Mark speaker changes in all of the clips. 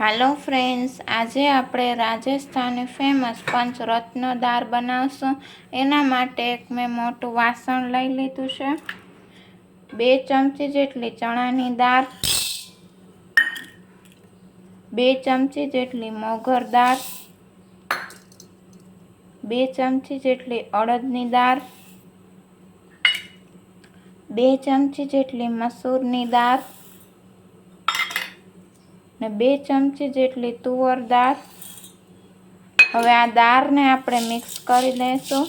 Speaker 1: હાલો friends આજે આપણે Rajasthani famous પંચરત્ન દાળ બનાવશું. એના માટે એક મેં મોટું વાસણ લઈ લીધું છે. બે ચમચી જેટલી ચણાની દાળ, બે ચમચી જેટલી મોગર દાળ, બે ચમચી જેટલી અડદની દાળ, બે ચમચી જેટલી મસૂરની દાળ ને બે ચમચી જેટલી તુવર દાળ. હવે આ દાળને આપણે મિક્સ કરી લઈશું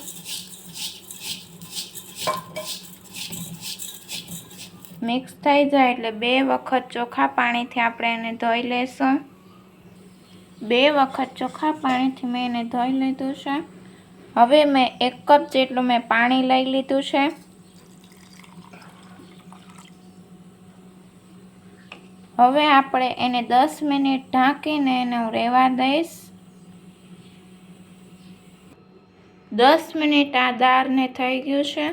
Speaker 1: મિક્સ થઈ જાય એટલે બે વખત ચોખા પાણીથી આપણે એને ધોઈ લઈશું બે વખત ચોખા પાણીથી મેં એને ધોઈ લીધું છે. હવે મેં એક કપ જેટલું મેં પાણી લઈ લીધું છે. હવે આપણે એને દસ મિનિટ ઢાંકીને એને હું રહેવા દઈશ. દસ મિનિટ આ દાળને થઈ ગયું છે.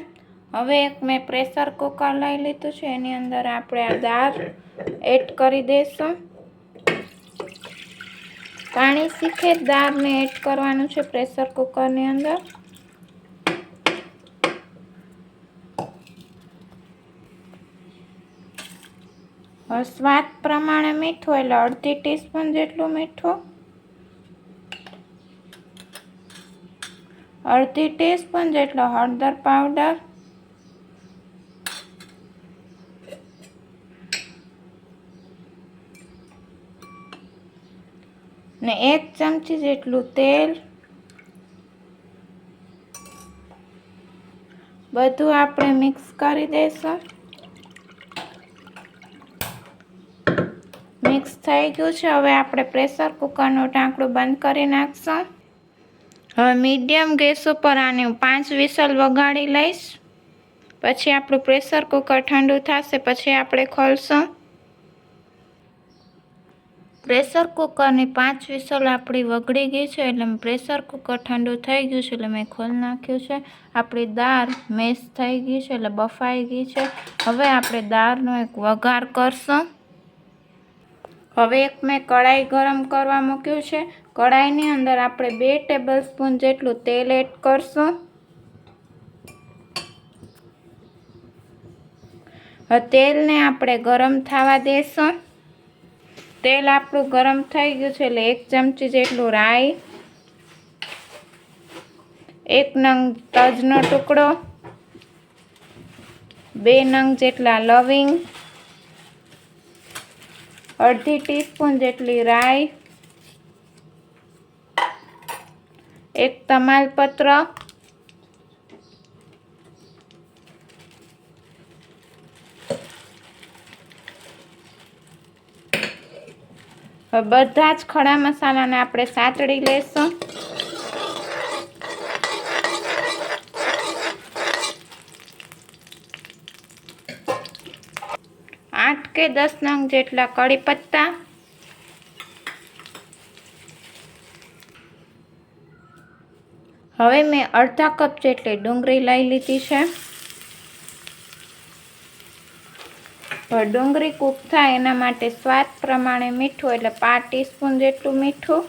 Speaker 1: હવે એક મેં પ્રેશર કુકર લઈ લીધું છે. એની અંદર આપણે આ દાળ એડ કરી દઈશું. પાણી શીખે દાળને એડ કરવાનું છે પ્રેશર કુકરની અંદર. સ્વાદ પ્રમાણે મીઠું એટલે અડધી ટીસ્પૂન જેટલું મીઠું. અડધી ટીસ્પૂન જેટલો હળદર પાવડર. ને એક ચમચી જેટલું તેલ. બધું આપણે મિક્સ કરી દઈશું. મિક્સ થઈ ગયું છે. હવે આપણે પ્રેશર કુકરનું ઢાંકણું બંધ કરી નાખશું. હવે મીડિયમ ગેસ ઉપર આને હું પાંચ વિસલ વગાડી લઈશ. પછી આપણું પ્રેશર કુકર ઠંડુ થશે, પછી આપણે ખોલશું. પ્રેશર કુકરની પાંચ વિસલ આપણી વગડી ગઈ છે, એટલે પ્રેશર કુકર ઠંડુ થઈ ગયું છે, એટલે મેં ખોલી નાખ્યું છે. આપણી દાળ મેશ થઈ ગઈ છે, એટલે બફાઈ ગઈ છે. હવે આપણે દાળનો એક વઘાર કરશું. હવે એક મેં કઢાઈ ગરમ કરવા મૂક્યું છે. કઢાઈની અંદર આપણે બે ટેબલ સ્પૂન જેટલું તેલ એડ કરશું. તેલને આપણે ગરમ થવા દેશું. તેલ આપણું ગરમ થઈ ગયું છે એટલે એક ચમચી જેટલું રાઈ, એક નંગ તજનો ટુકડો, બે નંગ જેટલા લવિંગ અડધી ટીસ્પૂન જેટલી રાઈ એક તમાલપત્ર બધા જ ખડા મસાલાને આપણે સાતડી લેશું. આઠ કે દસ નંગ જેટલા કડી પત્તા. હવે મેં અડધા કપ જેટલી ડુંગળી લઈ લીધી છે. ડુંગળી કૂક થાય એના માટે સ્વાદ પ્રમાણે મીઠું એટલે પાંચ ટીસ્પૂન જેટલું મીઠું.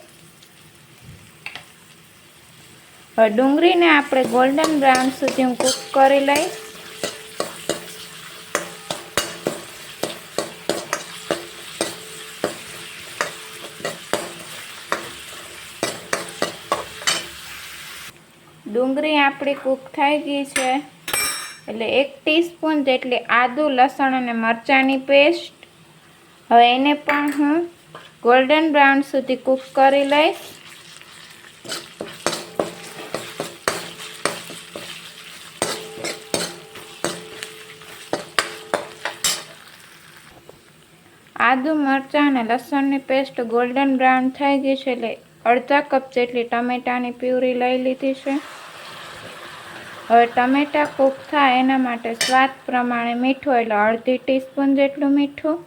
Speaker 1: ડુંગળીને આપણે ગોલ્ડન બ્રાઉન સુધી હું કૂક કરી લઈશ. ડુંગળી આપણી કૂક થઈ ગઈ છે. એટલે એક ટીસ્પૂન જેટલી આદુ, લસણ અને મરચાંની પેસ્ટ. હવે એને પણ હું ગોલ્ડન બ્રાઉન સુધી કૂક કરી લઈશ. આદુ, મરચાં અને લસણની પેસ્ટ ગોલ્ડન બ્રાઉન થઈ ગઈ છે એટલે અડધા કપ જેટલી ટમેટાની પ્યુરી લઈ લીધી છે. હવે ટમેટા કૂક થાય એના માટે સ્વાદ પ્રમાણે મીઠું એટલે અડધી ટીસ્પૂન જેટલું મીઠું.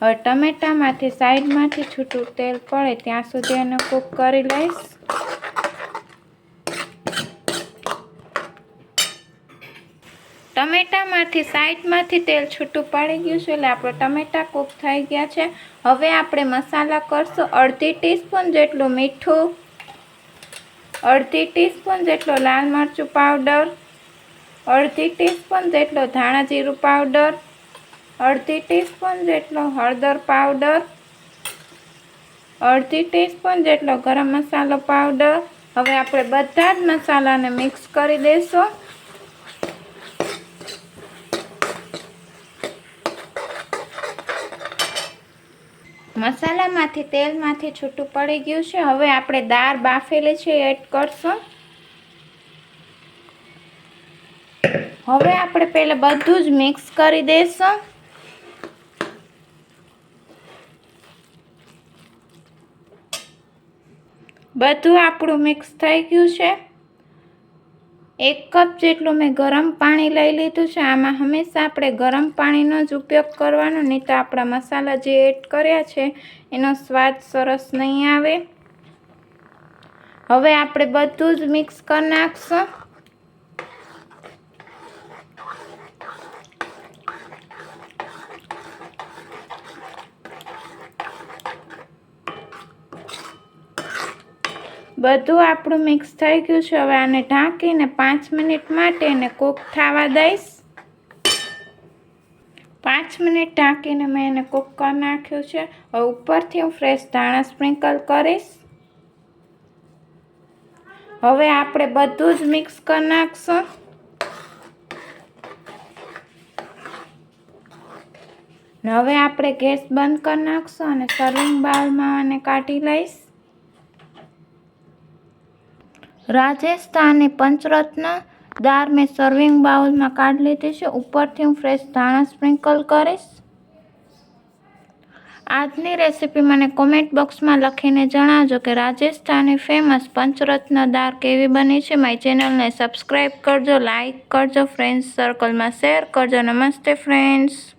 Speaker 1: હવે ટમેટામાંથી સાઈડમાંથી છૂટું તેલ પડે ત્યાં સુધી એને કૂક કરી લઈશ. ટમેટામાંથી, સાઈડમાંથી તેલ છૂટું પાડી ગયું છે એટલે આપણે ટમેટા કૂક થઈ ગયા છે. હવે આપણે મસાલા કરશું અડધી ટીસ્પૂન જેટલું મીઠું, અડધી ટીસ્પૂન જેટલો લાલ મરચું પાવડર, અડધી ટીસ્પૂન જેટલો ધાણા જીરું પાવડર, અડધી ટીસ્પૂન જેટલો હળદર પાવડર, અડધી ટીસ્પૂન જેટલો ગરમ મસાલો પાવડર. હવે આપણે બધા જ મસાલાને મિક્સ કરી દઈશું. મસાલામાંથી, તેલમાંથી છૂટું પડી ગયું છે. હવે આપણે દાળ બાફેલી છે, એડ કરશું. હવે આપણે પહેલાં બધું જ મિક્સ કરી દઈશું બધું આપણું મિક્સ થઈ ગયું છે. એક કપ જેટલું મેં ગરમ પાણી લઈ લીધું છે. આમાં હંમેશા આપણે ગરમ પાણીનો જ ઉપયોગ કરવાનો, નહીં તો આપણા મસાલા જે એડ કર્યા છે, એનો સ્વાદ સરસ નહીં આવે. હવે આપણે બધું જ મિક્સ કરી નાખશું. બધું આપણું મિક્સ થઈ ગયું છે. હવે આને ઢાંકીને પાંચ મિનિટ માટે એને કૂક થવા દઈશ. પાંચ મિનિટ ઢાંકીને મેં એને કૂક કરી નાખ્યું છે. હવે ઉપરથી હું ફ્રેશ ધાણા સ્પ્રિંકલ કરીશ. હવે આપણે બધું જ મિક્સ કરી નાખશું. હવે આપણે ગેસ બંધ કરી નાખશું અને સર્વિંગ બાઉલમાં આને કાઢી લઈશ. રાજસ્થાની પંચરત્ન દાળ મેં સર્વિંગ બાઉલમાં કાઢી લીધી છે. ઉપરથી હું ફ્રેશ ધાણા સ્પ્રિંકલ કરીશ. આજની રેસીપી મને કોમેન્ટ બોક્સમાં લખીને જણાવજો કે રાજસ્થાની ફેમસ પંચરત્ન દાળ કેવી બની છે. મારી ચેનલને સબસ્ક્રાઈબ કરજો લાઈક કરજો ફ્રેન્ડ્સ સર્કલમાં શેર કરજો. નમસ્તે ફ્રેન્ડ્સ